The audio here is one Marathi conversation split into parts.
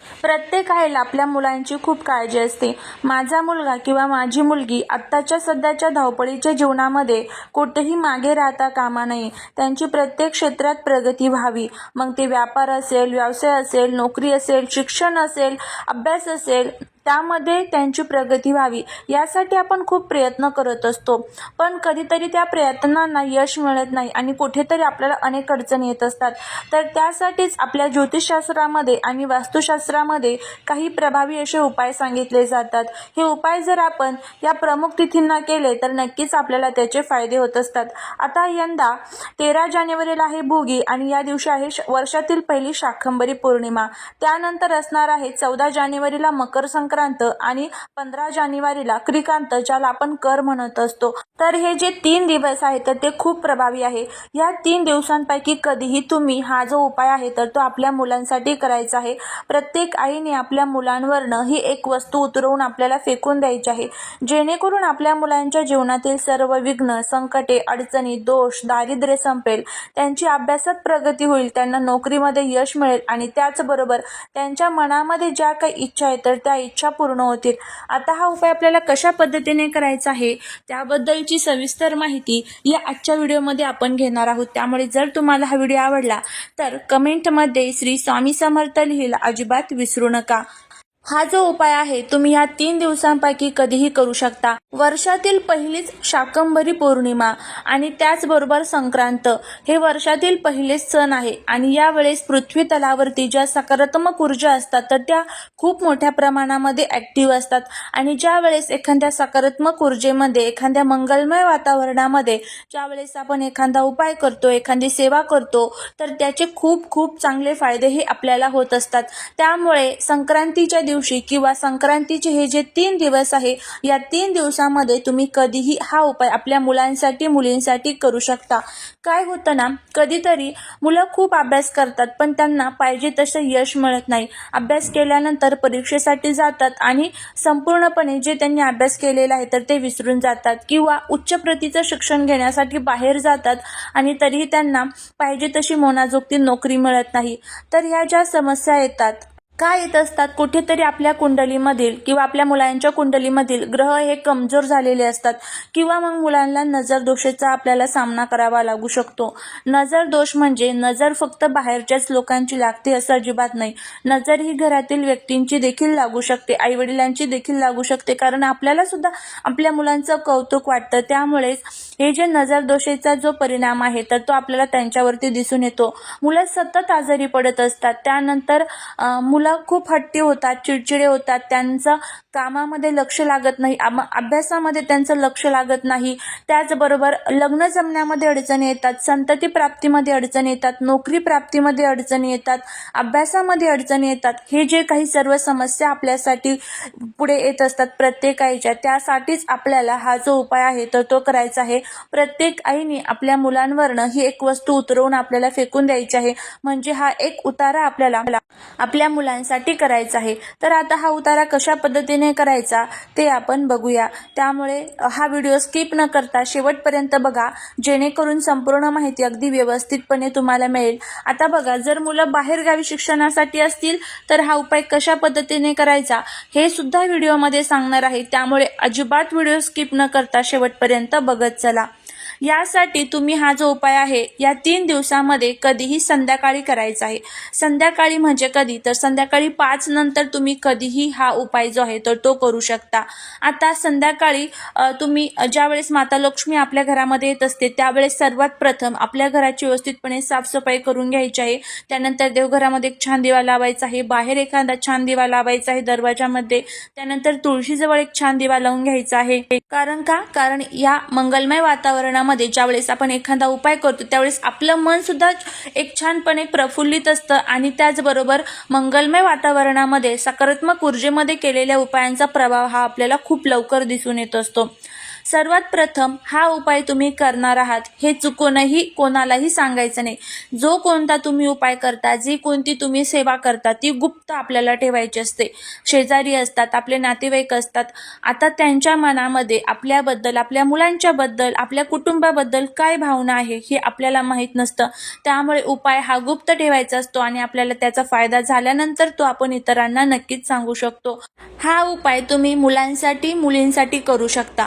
प्रत्येक आईला आपल्या मुलांची खूप काळजी असते. माझा मुलगा किंवा माझी मुलगी आत्ताच्या सध्याच्या धावपळीच्या जीवनामध्ये कुठेही मागे राहता कामा नये. त्यांची प्रत्येक क्षेत्रात प्रगती व्हावी. मग ते व्यापार असेल व्यवसाय असेल नोकरी असेल शिक्षण असेल अभ्यास असेल त्यामध्ये त्यांची प्रगती व्हावी यासाठी आपण खूप प्रयत्न करत असतो. पण कधीतरी त्या प्रयत्नांना यश मिळत नाही आणि कुठेतरी आपल्याला अनेक अडचणी येत असतात. तर त्यासाठीच आपल्या ज्योतिषशास्त्रामध्ये आणि वास्तुशास्त्रामध्ये काही प्रभावी असे उपाय सांगितले जातात. हे उपाय जर आपण या प्रमुख तिथींना केले तर नक्कीच आपल्याला त्याचे फायदे होत असतात. आता यंदा तेरा जानेवारीला आहे भोगी आणि या दिवशी आहे श- वर्षातील पहिली शाकंभरी पौर्णिमा. त्यानंतर असणार आहे चौदा जानेवारीला मकर संक्रांत आणि पंधरा जानेवारीला क्रिकांत ज्याला आपण कर म्हणत असतो. तर हे जे तीन दिवस आहेत तर ते खूप प्रभावी आहे. या तीन दिवसांपैकी कधीही तुम्ही हा जो उपाय आहे तर तो आपल्या मुलांसाठी करायचा आहे. प्रत्येक आईने आपल्या मुलांवरनं ही एक वस्तू उतरवून आपल्याला फेकून द्यायची आहे. जेणेकरून आपल्या मुलांच्या जीवनातील सर्व विघ्न संकटे अडचणी दोष दारिद्र्य संपेल. त्यांची अभ्यासात प्रगती होईल त्यांना नोकरीमध्ये यश मिळेल आणि त्याचबरोबर त्यांच्या मनामध्ये ज्या काही इच्छा आहेत तर त्या इच्छा इच्छा पूर्ण होतील. आता हा उपाय आपल्याला कशा पद्धतीने करायचा आहे त्याबद्दलची सविस्तर माहिती या आजच्या व्हिडिओमध्ये आपण घेणार आहोत. त्यामुळे जर तुम्हाला हा व्हिडिओ आवडला तर कमेंटमध्ये श्री स्वामी समर्थ लिहिला अजिबात विसरू नका. हा जो उपाय आहे तुम्ही या तीन दिवसांपैकी कधीही करू शकता. वर्षातील पहिलीच शाकंभरी पौर्णिमा आणि त्याचबरोबर संक्रांत हे वर्षातील पहिलेच सण आहे आणि यावेळेस पृथ्वी तलावरती ज्या सकारात्मक ऊर्जा असतात तर त्या खूप मोठ्या प्रमाणामध्ये ॲक्टिव्ह असतात. आणि ज्या वेळेस एखाद्या सकारात्मक ऊर्जेमध्ये एखाद्या मंगलमय वातावरणामध्ये ज्यावेळेस आपण एखादा उपाय करतो एखादी सेवा करतो तर त्याचे खूप खूप चांगले फायदे हे आपल्याला होत असतात. त्यामुळे संक्रांतीच्या दिवशी किंवा संक्रांतीचे हे जे तीन दिवस आहे या तीन दिवसामध्ये तुम्ही कधीही हा उपाय आपल्या मुलांसाठी मुलींसाठी करू शकता. काय होतं ना कधीतरी मुलं खूप अभ्यास करतात पण त्यांना पाहिजे तसं यश मिळत नाही. अभ्यास केल्यानंतर परीक्षेसाठी जातात आणि संपूर्णपणे जे त्यांनी अभ्यास केलेला आहे तर ते विसरून जातात किंवा उच्च प्रतीचं शिक्षण घेण्यासाठी बाहेर जातात आणि तरीही त्यांना पाहिजे तशी मोनाजोगती नोकरी मिळत नाही. तर ह्या ज्या समस्या येतात का येत असतात? कुठेतरी आपल्या कुंडलीमधील किंवा आपल्या मुलांच्या कुंडलीमधील ग्रह हे कमजोर झालेले असतात. किंवा मग मुलांना नजर दोषाचा आपल्याला सामना करावा लागू शकतो. नजर दोष म्हणजे नजर फक्त बाहेरच्याच लोकांची लागते असं अजिबात नाही. नजर ही घरातील व्यक्तींची देखील लागू शकते. आईवडिलांची देखील लागू शकते. कारण आपल्याला सुद्धा आपल्या मुलांचं कौतुक वाटतं. त्यामुळेच हे जे नजर दोषेचा जो परिणाम आहे तर तो आपल्याला त्यांच्यावरती दिसून येतो. मुलं सतत आजारी पडत असतात. त्यानंतर मुलं मुलं खूप हट्टी होतात चिडचिडे होतात त्यांचं कामामध्ये लक्ष लागत नाही आम- अभ्यासामध्ये त्यांचं लक्ष लागत नाही. त्याचबरोबर लग्न जमण्यामध्ये अडचणी येतात संतती प्राप्तीमध्ये अडचणी येतात नोकरी प्राप्तीमध्ये अडचणी येतात अभ्यासामध्ये अडचणी येतात. हे जे काही सर्व समस्या आपल्यासाठी पुढे येत असतात प्रत्येक आईच्या त्यासाठीच आपल्याला हा जो उपाय आहे तर तो करायचा आहे. प्रत्येक आईने आपल्या मुलांवरनं ही एक वस्तू उतरवून आपल्याला फेकून द्यायची आहे. म्हणजे हा एक उतारा आपल्याला आपल्या मुलांसाठी करायचा आहे. तर आता हा उतारा कशा पद्धतीने करायचा ते आपण बघूया. त्यामुळे हा व्हिडिओ स्किप न करता शेवटपर्यंत बघा. जेणेकरून संपूर्ण माहिती अगदी व्यवस्थितपणे तुम्हाला मिळेल. आता बघा जर मुलं बाहेरगावी शिक्षणासाठी असतील तर हा उपाय कशा पद्धतीने करायचा हे सुद्धा व्हिडिओमध्ये सांगणार आहे. त्यामुळे अजिबात व्हिडिओ स्किप न करता शेवटपर्यंत बघत चला. यासाठी तुम्ही हा जो उपाय आहे या तीन दिवसामध्ये कधीही संध्याकाळी करायचा आहे. संध्याकाळी म्हणजे कधी? तर संध्याकाळी पाच नंतर तुम्ही कधीही हा उपाय जो आहे तर तो करू शकता. आता संध्याकाळी तुम्ही ज्यावेळेस माता लक्ष्मी आपल्या घरामध्ये येत असते त्यावेळेस सर्वात प्रथम आपल्या घराची व्यवस्थितपणे साफसफाई करून घ्यायची आहे. त्यानंतर देवघरामध्ये एक छान दिवा लावायचा आहे बाहेर एखादा छान दिवा लावायचा आहे दरवाजामध्ये. त्यानंतर तुळशीजवळ एक छान दिवा लावून घ्यायचा आहे. कारण का? कारण या मंगलमय वातावरणामध्ये ज्यावेळेस आपण एखादा उपाय करतो त्यावेळेस आपलं मनसुद्धा एक छानपणे प्रफुल्लित असतं आणि त्याचबरोबर मंगलमय वातावरणामध्ये सकारात्मक ऊर्जेमध्ये केलेल्या उपायांचा प्रभाव हा आपल्याला खूप लवकर दिसून येत असतो. सर्वात प्रथम हा उपाय तुम्ही करणार आहात हे चुकूनही कोणालाही सांगायचं नाही. जो कोणता तुम्ही उपाय करता जी कोणती तुम्ही सेवा करता ती गुप्त आपल्याला ठेवायची असते. शेजारी असतात आपले नातेवाईक असतात. आता त्यांच्या मनामध्ये आपल्याबद्दल आपल्या मुलांच्याबद्दल आपल्या कुटुंबाबद्दल काय भावना आहे हे आपल्याला माहीत नसतं. त्यामुळे उपाय हा गुप्त ठेवायचा असतो आणि आपल्याला त्याचा फायदा झाल्यानंतर तो आपण इतरांना नक्कीच सांगू शकतो. हा उपाय तुम्ही मुलांसाठी मुलींसाठी करू शकता.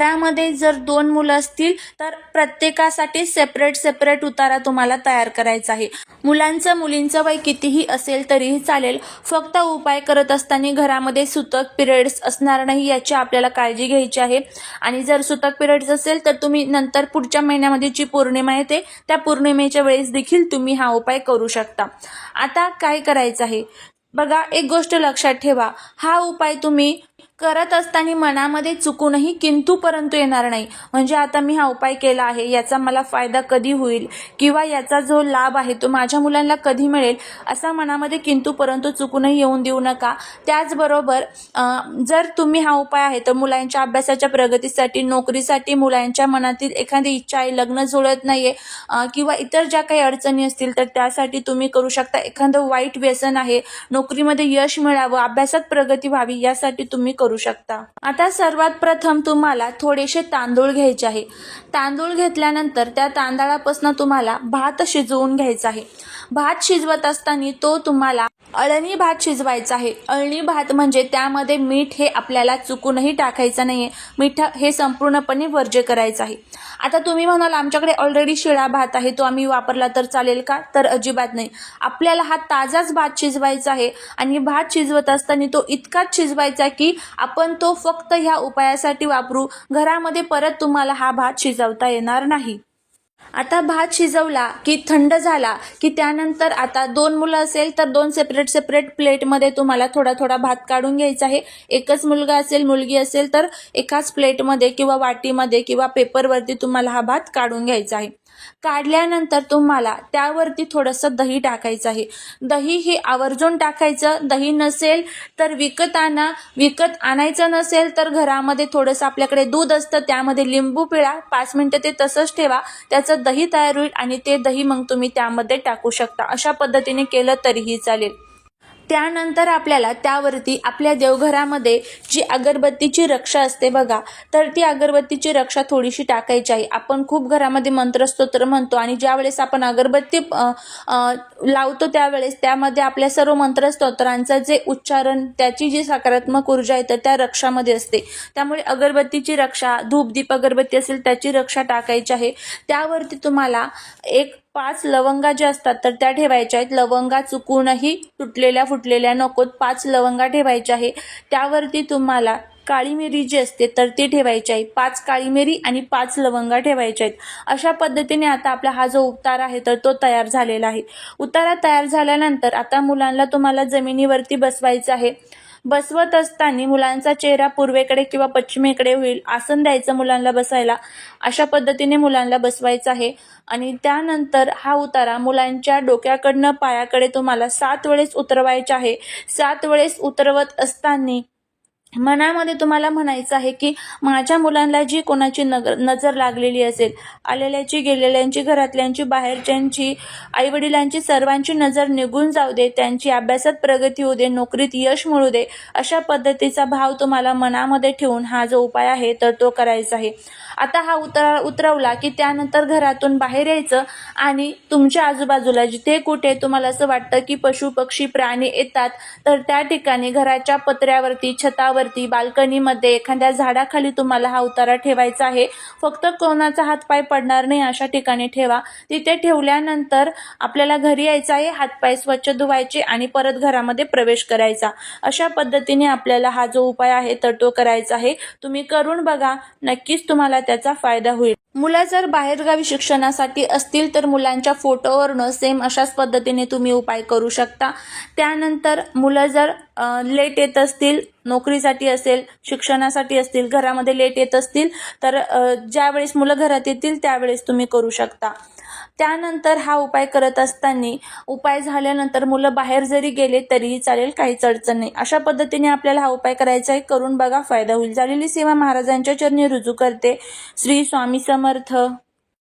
घरामध्ये जर दोन मुलं असतील तर प्रत्येकासाठी सेपरेट सेपरेट उतारा तुम्हाला तयार करायचा आहे. मुलांचं मुलींचं वय कितीही असेल तरीही चालेल. फक्त उपाय करत असताना घरामध्ये सुतक पिरियड्स असणार नाही याची आपल्याला काळजी घ्यायची आहे. आणि जर सुतक पिरियड्स असेल तर तुम्ही नंतर पुढच्या महिन्यामध्ये जी पौर्णिमा येते त्या पौर्णिमेच्या वेळेस देखील तुम्ही हा उपाय करू शकता. आता काय करायचं आहे? बघा एक गोष्ट लक्षात ठेवा. हा उपाय तुम्ही करत असताना मनामध्ये चुकूनही किंतु परंतु येणार नाही. म्हणजे आता मी हा उपाय केला आहे याचा मला फायदा कधी होईल? किंवा याचा जो लाभ आहे तो माझ्या मुलांना कधी मिळेल? असा मनामध्ये किंतु परंतु चुकूनही येऊन देऊ नका. त्याचबरोबर जर तुम्ही हा उपाय आहे तर मुलांच्या अभ्यासाच्या प्रगतीसाठी नोकरीसाठी मुलांच्या मनातील एखादी इच्छा आहे लग्न जुळत नाही आहे किंवा इतर ज्या काही अडचणी असतील तर त्यासाठी तुम्ही करू शकता. एखादं वाईट व्यसन आहे नोकरीमध्ये यश मिळावं अभ्यासात प्रगती व्हावी यासाठी तुम्ही करू शकता. आता सर्वात प्रथम तुम्हाला थोडेसे तांदूळ घ्यायचे आहे. तांदूळ घेतल्यानंतर त्या तांदळापासून तुम्हाला भात शिजवून घ्यायचा आहे. भात शिजवत असताना तो तुम्हाला अळणी भात शिजवायचा आहे. अळणी भात म्हणजे त्यामध्ये मीठ हे आपल्याला चुकूनही टाकायचं नाही आहे मीठ हे संपूर्णपणे वर्ज्य करायचं आहे. आता तुम्ही म्हणाल आमच्याकडे ऑलरेडी शिळा भात आहे. तो आम्ही वापरला तर चालेल का? तर अजिबात नाही. आपल्याला हा ताजाच भात शिजवायचा आहे आणि भात शिजवत असताना तो इतकाच शिजवायचा की आपण तो फक्त ह्या उपायासाठी वापरू. घरामध्ये परत तुम्हाला हा भात शिजवता येणार नाही. आता भात शिजवला की थंड झाला की त्यानंतर आता दोन मुलं असेल तर दोन सेपरेट सेपरेट प्लेटमध्ये तुम्हाला थोडा थोडा भात काढून घ्यायचा आहे. एकच मुलगा असेल मुलगी असेल तर एकाच प्लेटमध्ये किंवा वाटीमध्ये किंवा पेपरवरती तुम्हाला हा भात काढून घ्यायचा आहे. काढल्यानंतर तुम्हाला त्यावरती थोडंसं दही टाकायचं आहे. दही हे आवर्जून टाकायचं. दही नसेल तर विकत आणा. विकत आणायचं नसेल तर घरामध्ये थोडंसं आपल्याकडे दूध असतं त्यामध्ये लिंबू पिळा. पाच मिनटं ते तसंच ठेवा. त्याचं दही तयार होईल आणि ते दही मग तुम्ही त्यामध्ये टाकू शकता. अशा पद्धतीने केलं तरीही चालेल. त्यानंतर आपल्याला त्यावरती आपल्या देवघरामध्ये जी अगरबत्तीची रक्षा असते बघा तर ती अगरबत्तीची रक्षा थोडीशी टाकायची आहे. आपण खूप घरामध्ये मंत्रस्तोत्र म्हणतो आणि ज्यावेळेस आपण अगरबत्ती लावतो त्यावेळेस त्यामध्ये आपल्या सर्व मंत्रस्तोत्रांचं जे उच्चारण त्याची जी सकारात्मक ऊर्जा आहे तर त्या रक्षामध्ये असते. त्यामुळे अगरबत्तीची रक्षा धूपदीप अगरबत्ती असेल त्याची रक्षा टाकायची आहे. त्यावरती तुम्हाला एक पाच लवंगा ज्या असतात तर त्या ठेवायच्या आहेत. लवंगा चुकूनही तुटलेल्या फुटलेल्या नकोत. पाच लवंगा ठेवायच्या आहे. त्यावरती तुम्हाला काळी मिरी जी असते तर ती ठेवायची आहे. पाच काळी मिरी आणि पाच लवंगा ठेवायच्या आहेत. अशा पद्धतीने आता आपला हा जो उतारा आहे तर तो तयार झालेला आहे. उतारा तयार झाल्यानंतर आता मुलांना तुम्हाला जमिनीवरती बसवायचं आहे. बसवत असताना मुलांचा चेहरा पूर्वेकडे किंवा पश्चिमेकडे होईल आसन द्यायचं मुलांना बसायला. अशा पद्धतीने मुलांना बसवायचं आहे. आणि त्यानंतर हा उतारा मुलांच्या डोक्याकडनं पायाकडे तुम्हाला सात वेळेस उतरवायचा आहे. सात वेळेस उतरवत असताना मनामध्ये तुम्हाला म्हणायचं आहे की माझ्या मुलांना जी कोणाची नग नजर लागलेली असेल आलेल्याची गेलेल्यांची घरातल्यांची बाहेरच्यांची आईवडिलांची सर्वांची नजर निघून जाऊ दे त्यांची अभ्यासात प्रगती होऊ दे नोकरीत यश मिळू दे अशा पद्धतीचा भाव तुम्हाला मनामध्ये ठेवून हा जो उपाय आहे तर तो करायचा आहे. आता हा उतर उतरवला की त्यानंतर घरातून बाहेर यायचं आणि तुमच्या आजूबाजूला जिथे कुठे तुम्हाला असं वाटतं की पशु पक्षी प्राणी येतात तर त्या ठिकाणी घराच्या पत्र्यावरती छतावर छतावरती बाल्कनीमध्ये एखाद्या झाडाखाली तुम्हाला हा उतारा ठेवायचा आहे. फक्त कोणाचा हातपाय पडणार नाही अशा ठिकाणी ठेवा. तिथे ठेवल्यानंतर आपल्याला घरी यायचं आहे हातपाय स्वच्छ धुवायचे आणि परत घरामध्ये प्रवेश करायचा. अशा पद्धतीने आपल्याला हा जो उपाय आहे तर तो करायचा आहे. तुम्ही करून बघा नक्कीच तुम्हाला त्याचा फायदा होईल. मुलं जर बाहेरगावी शिक्षणासाठी असतील तर मुलांच्या फोटोवरनं सेम अशाच पद्धतीने तुम्ही उपाय करू शकता. त्यानंतर मुलं जर लेट येत असतील नोकरीसाठी असेल शिक्षणासाठी असतील घरामध्ये लेट येत असतील तर ज्यावेळेस मुलं घरात येतील त्यावेळेस तुम्ही करू शकता. त्यानंतर हा उपाय करत असताना उपाय झाल्यानंतर मुलं बाहेर जरी गेले तरीही चालेल काहीच अडचण नाही. अशा पद्धतीने आपल्याला हा उपाय करायचा आहे. करून बघा फायदा होईल. झालेली सेवा महाराजांच्या चरणी रुजू करते. श्री स्वामी समर्थ.